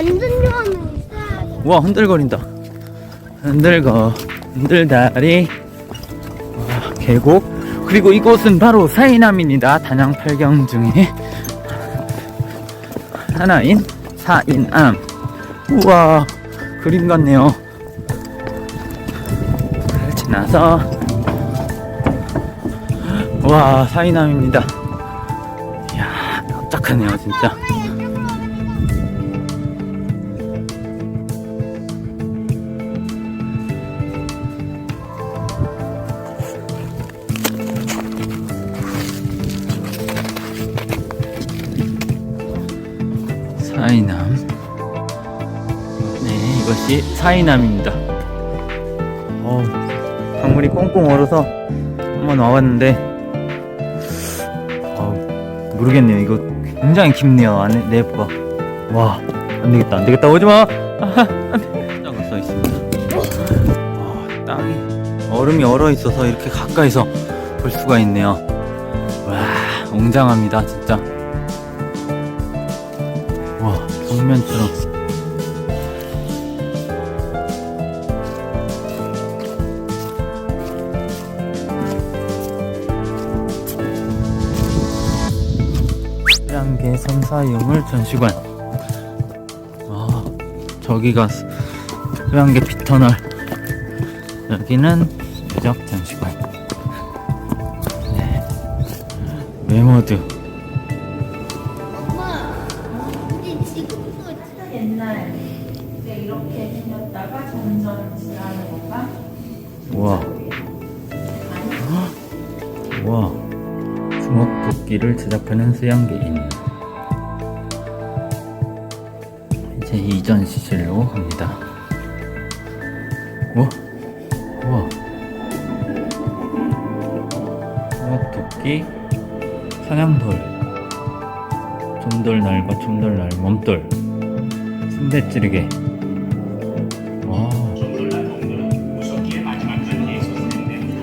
있어야 돼. 우와 흔들거린다. 흔들거 흔들다리. 와, 계곡. 그리고 이곳은 바로 사이남입니다. 단양 팔경 중에. 하나인 사인암. 우와 그림 같네요. 잘 지나서. 와 사이남입니다. 이야 깜짝하네요 진짜 사이남. 네, 이것이 사이남입니다. 어, 강물이 꽁꽁 얼어서 한번 와봤는데, 어, 모르겠네요. 이거 굉장히 깊네요. 안에 내부가. 와, 안 되겠다, 안 되겠다. 오지 마. 아하, 안 돼. 라고 써 있습니다. 어, 땅이 얼음이 얼어 있어서 이렇게 가까이서 볼 수가 있네요. 와, 웅장합니다, 진짜. 와, 벽면처럼. 해양계 섬사유물 전시관. 아, 저기가 스- 해양계 피터널. 여기는 유적 전시관. 네. 메모드. 생겼다가 점점 지나는 건가? 우와. 우와. 주먹 도끼를 제작하는 수양계인. 이제 이전 시실로 갑니다. 우와. 우와. 주먹 도끼, 사냥돌, 좀돌 날과 좀돌 날, 몸돌, 순대 찌르개.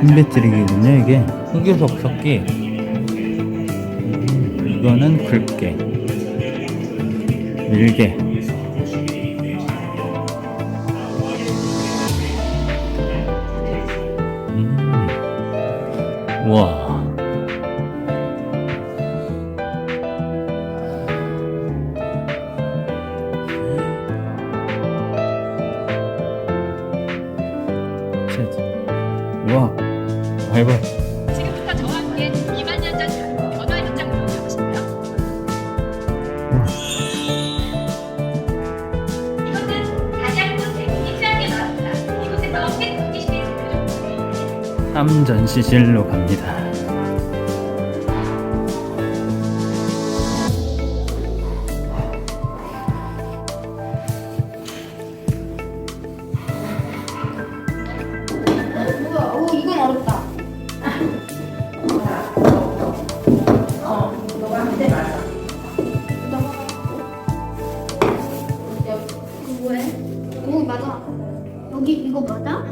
한배찌르기군요 이게. 흑요석 석기. 음, 이거는 글게. 밀게. 음. 우와 밟아 지금부터 저와 함께 2만 년 전 변화 현장으로 가보실까요? 이것은 가장 큰 대국이 취향에 나왔다. 이곳에서 팩토리 시대의 대표적 삼전시실로 갑니다. 맞아?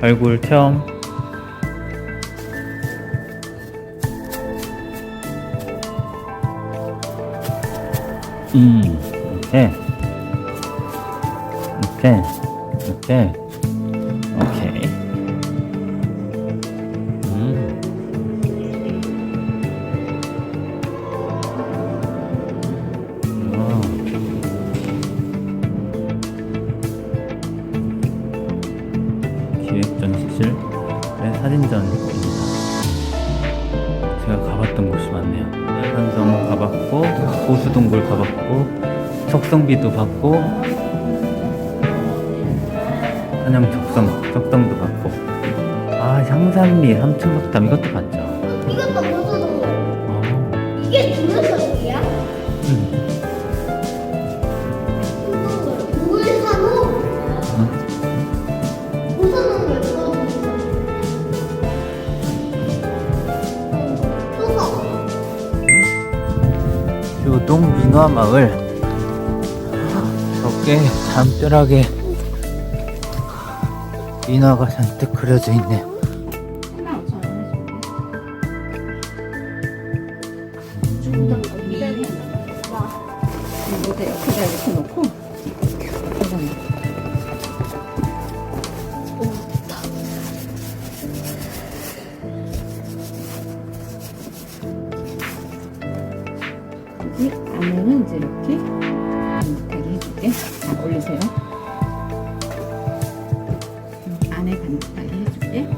발굴 체험. 음. 이렇게. 이렇게. 오케이. 의 사진전입니다. 제가 가봤던 곳이 많네요. 한성 가봤고, 보수동굴 가봤고, 적성비도 봤고, 한양 적성, 적성도 봤고, 아, 향산리 삼층석담 이것도 봤죠. 이것도 무슨 어, 이게 주문석이야? 교동 민화 마을. 저게 담벼락에 인화가 잔뜩 그려져 있네 반듯하게 해줄게. 자, 올리세요. 음, 안에 반듯하게 해줄게.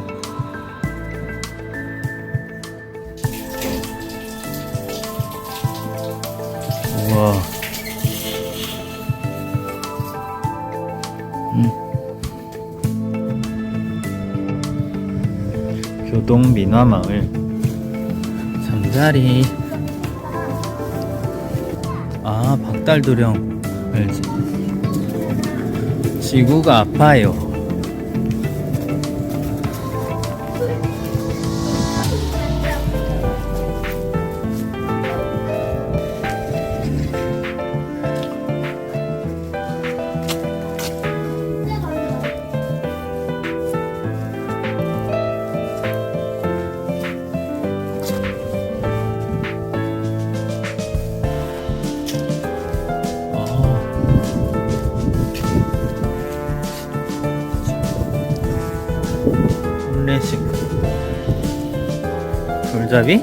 우와. 음. 교동 민화마을 잠자리. 아 박달도령 알지. 지구가 아파요. 돌잡이?